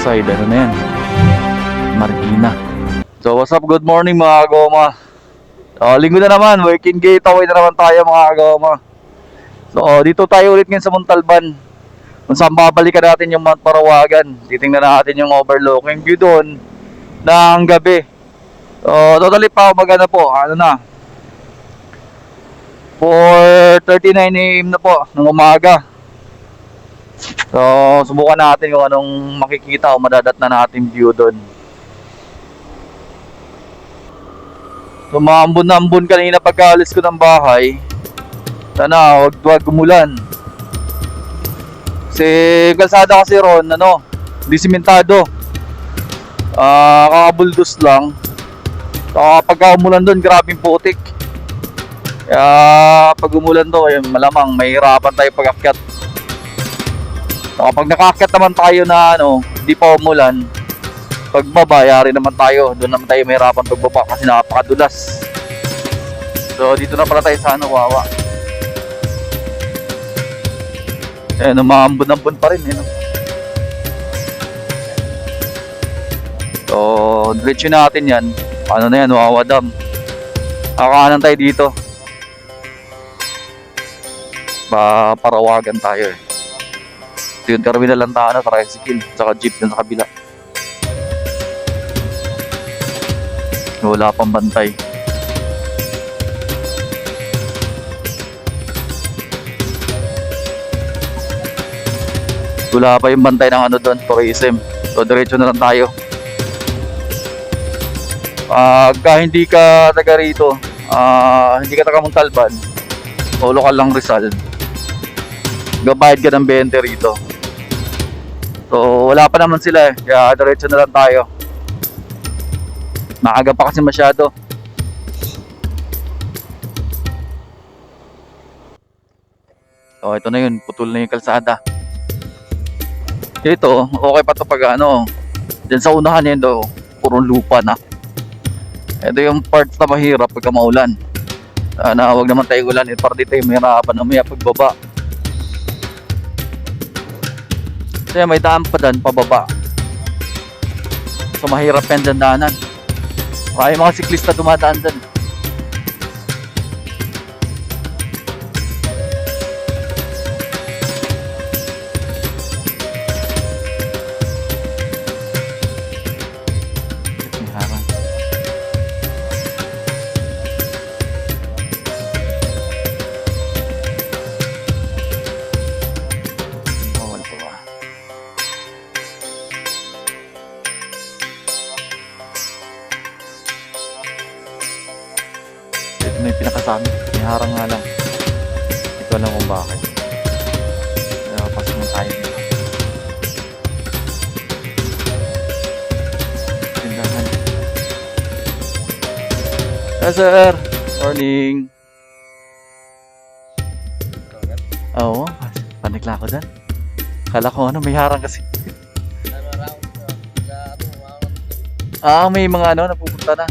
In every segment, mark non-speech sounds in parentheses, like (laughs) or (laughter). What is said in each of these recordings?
side, ano na yan? Marikina. So what's up, good morning mga agoma. So, linggo na naman, working gateway na naman tayo mga agoma. So dito tayo ulit ngayon sa Montalban. Kung saan babalikan natin yung Mount Parawagan. Titingnan natin yung overlooking view doon ng gabi. So totally pa magana po, ano na. 4.39 AM na po ng umaga. So, subukan natin kung anong makikita o madadat na natin view doon. So, maambon na ambon kanina pagkaalis ko ng bahay. Sana, wag wag umulan. Kasi kalsada kasi ron, ano, di simentado. Ah, kakabuldos lang. So, pagka umulan doon, grabing putik. Kaya pag umulan to, eh, malamang mahirapan tayo pag-akyat. So, kapag nakaakyat naman tayo na ano, hindi pa umulan, pagbaba, yari naman tayo. Doon naman tayo mahirapan pagbaba kasi napakadulas. So, dito na pala tayo sa ano, Wawa. Eh, umambon-ambon pa rin, eh, no? So, diretso natin yan. Ano na yan, Wawa Dam. Kakaanan tayo dito. Ba, parawagan tayo eh. Ito yung terminal lang tayo na tricycle, saka jeep dun sa kabila. Wala pang bantay. Wala pa yung bantay ng ano doon, tourism. So, diretso na lang tayo. Pagka hindi ka taga rito, ah, hindi ka taga Montalban, o lokal lang Rizal, gabayad ka ng 20 rito. So, wala pa naman sila eh. Kaya diretso na lang tayo. Maaga pa kasi masyado. So, ito na yun. Putol na yung kalsada. Ito, okay pa to pag ano. Diyan sa unahan yun do, purong lupa na. Ito yung parts na mahirap pagka maulan. Sana wag naman tayo ulan. Eh, para dito yung mahirapan may pagbaba. Kaya may daan pa dyan, pababa. So mahirap yan dyan daanan. May mga siklista dumadaan dyan. Pinakasabi. May harang nga lang. Hindi ko alam kung bakit. Kaya pasok na tayo. Tindahan. Hi sir! Morning! Oo, panikla ako dyan. Kala ko ano, may harang kasi. Ah, may mga ano, napupunta na.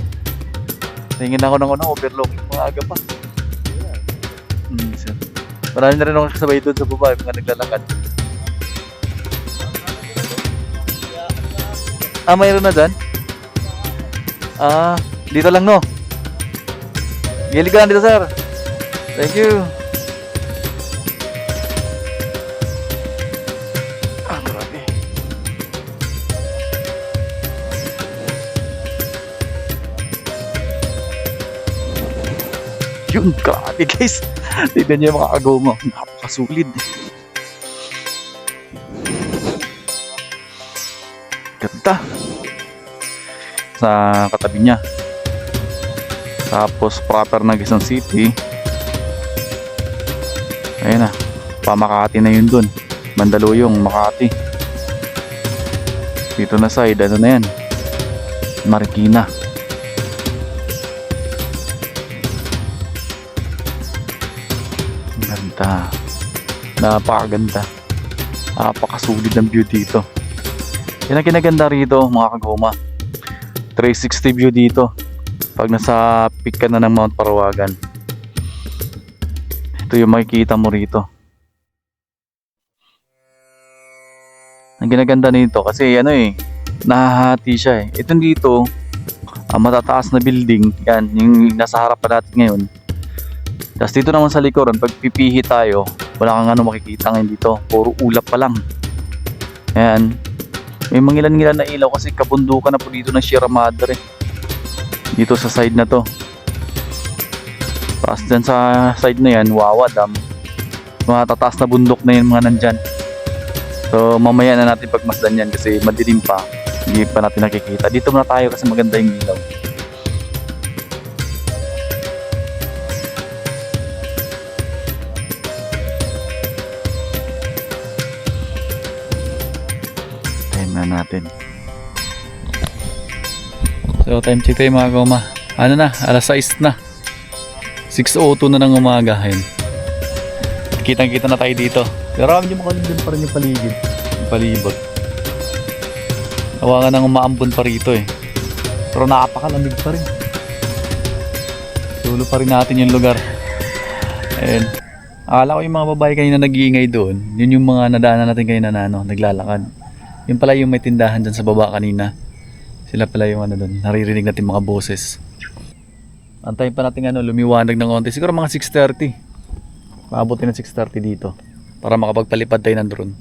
Tingin ako ng ano, overlooking mga aga pa. Sir. Marami na rin ako kasabay doon sa baba, mga naglalakad. Ah, mayroon na dyan? Ah, dito lang no? Gili ka lang dito, sir. Thank you. Yun, grabe guys. Tignan niyo yung mga agoma. Napakasulid. Ganda. Sa katabi niya. Tapos proper na Quezon City. Ayun na. Pamakati na yun dun. Mandaluyong, Makati. Dito na side, ano na yan? Marikina. Ang Ganda. Napakaganda. Napakasulit ng view dito. Yan ang kinaganda rito mga kagoma. 360 view dito. Pag nasa peak ka na ng Mount Parawagan. Ito yung makikita mo rito. Ang ginaganda nito kasi ano eh, nahahati siya eh. Ito dito, ang matataas na building, yan, yung nasa harapan natin ngayon. Tapos dito naman sa likuran, pag pipihi tayo, wala kang ano makikita ngayon dito. Puro ulap pa lang. Ayan. May mangilan-ngilan na ilaw kasi kabundukan na po dito ng Sierra Madre. Dito sa side na to. Tapos dyan sa side na yan, Wawa Dam. Mga tataas na bundok na yan mga nandyan. So mamaya na natin pagmasdan yan kasi madilim pa. Hindi pa natin nakikita. Dito muna tayo kasi maganda yung ilaw. So time check tayo mga goma. Ano na, alas 6 na. 6.02 na ng umaga. Ayun. Kitang kita na tayo dito. Pero medyo makalimlim pa rin yung paligid. Yung palibot. Nawa nga nang umaambon pa rito eh. Pero napakalamig pa rin. Tulo pa rin natin yung lugar. Ayun. Akala ko yung mga babae kanina nag-iingay doon. Yun yung mga nadaanan natin kanina na ano, naglalakad. Yun pala yung may tindahan dyan sa baba kanina. Sila pala yung ano doon. Naririnig natin mga boses. Antayin pa natin ano, lumiwanag ng konti. Siguro mga 6.30. Maabuti ng 6.30 dito. Para makapagpalipad tayo ng drone.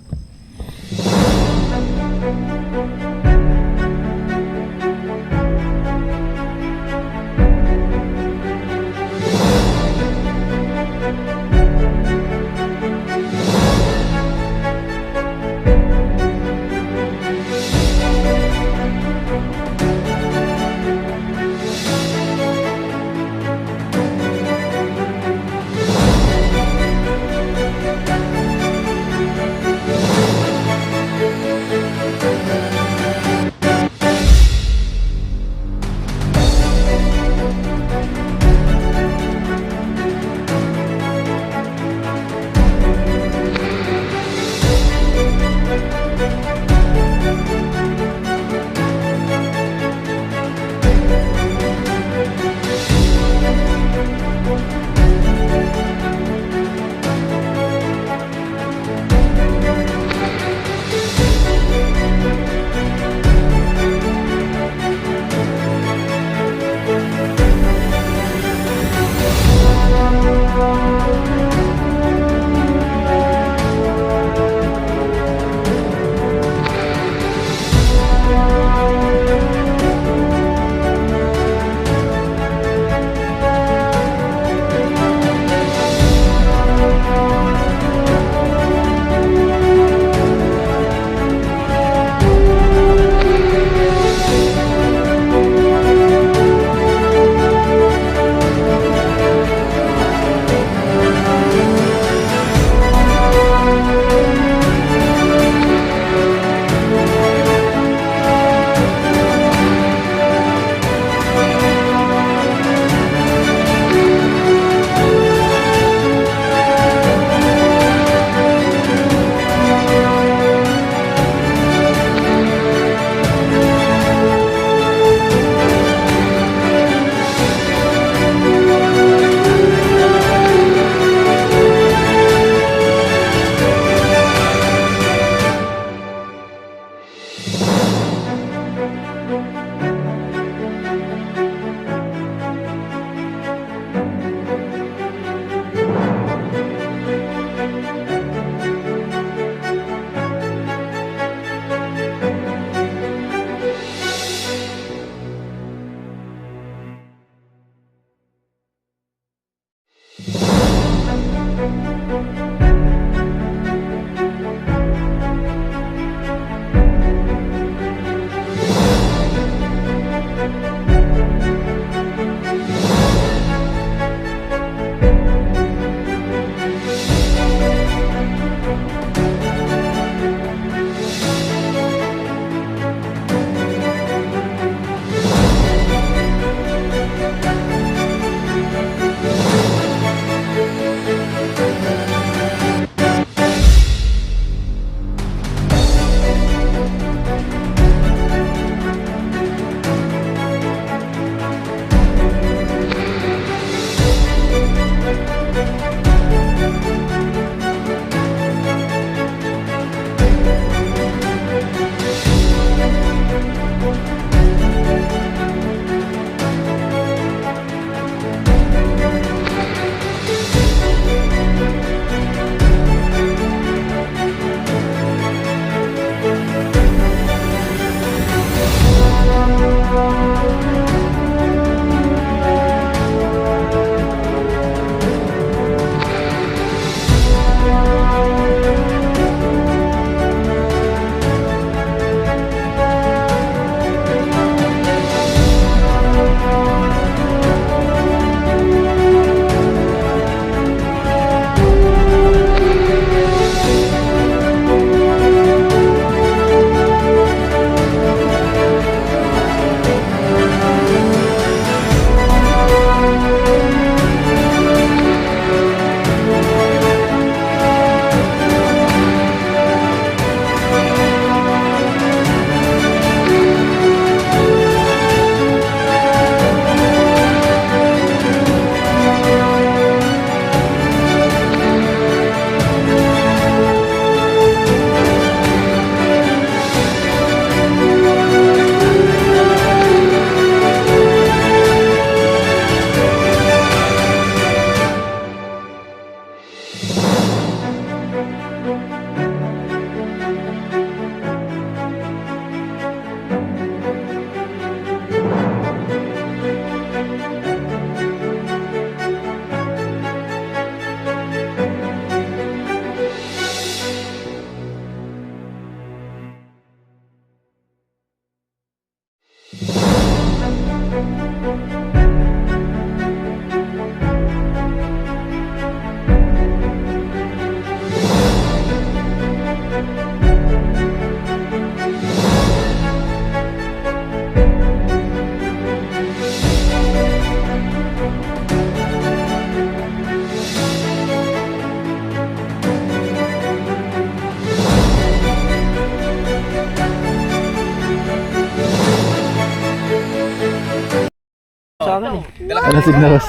Pasig na Ros.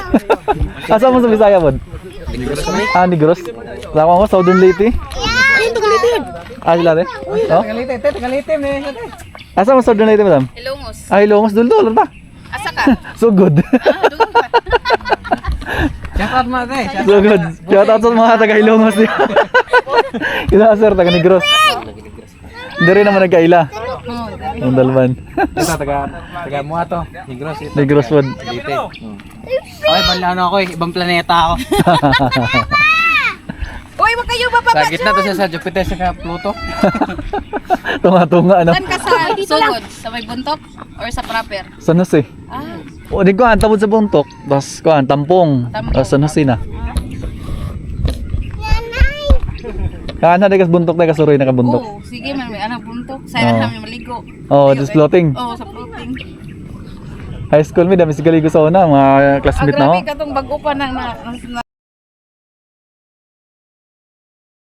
(laughs) Asa mo sa Bisaya pod? Ah, Negros. Sama mo Southern Leyte? Ah, sila rin? Oh? Tagalite, te, tagalite, me. Asa mo Southern Leyte, madam? Ilongos. Ay, Longos dul dul ta. Asa ka? (laughs) So good. Ah, pa. (laughs) Shout out te. Shout so good. Shout out sa mga taga Ilongos niya. Ila sir, taga Negros. Hindi rin naman nagkaila. Ang dalman. Ito, taga, taga mo to. Negros, ito. Negros pod. Tagalite. Okay, bala ano ako eh. Ibang planeta ako. (laughs) Uy, wag kayo bababa Sa gitna to siya sa Jupiter sa Pluto. (laughs) Tunga-tunga ano. Saan ka sa sugod? Sa may buntok? Or sa proper? Sa Jose. Ah, O, di ko ang sa buntok. Tapos ko ang tampong. Tapos sa Jose na. Kaan na di kas buntok na kasuroy na kabuntok. oo. Sige, man, may anak buntok. Sayang Oo. namin maligo. Oh, just floating. Oo, sa floating. High school mi dami sigaligo sa una mga Ah, classmate na grabe ako. ka tong bago pa na, na, na,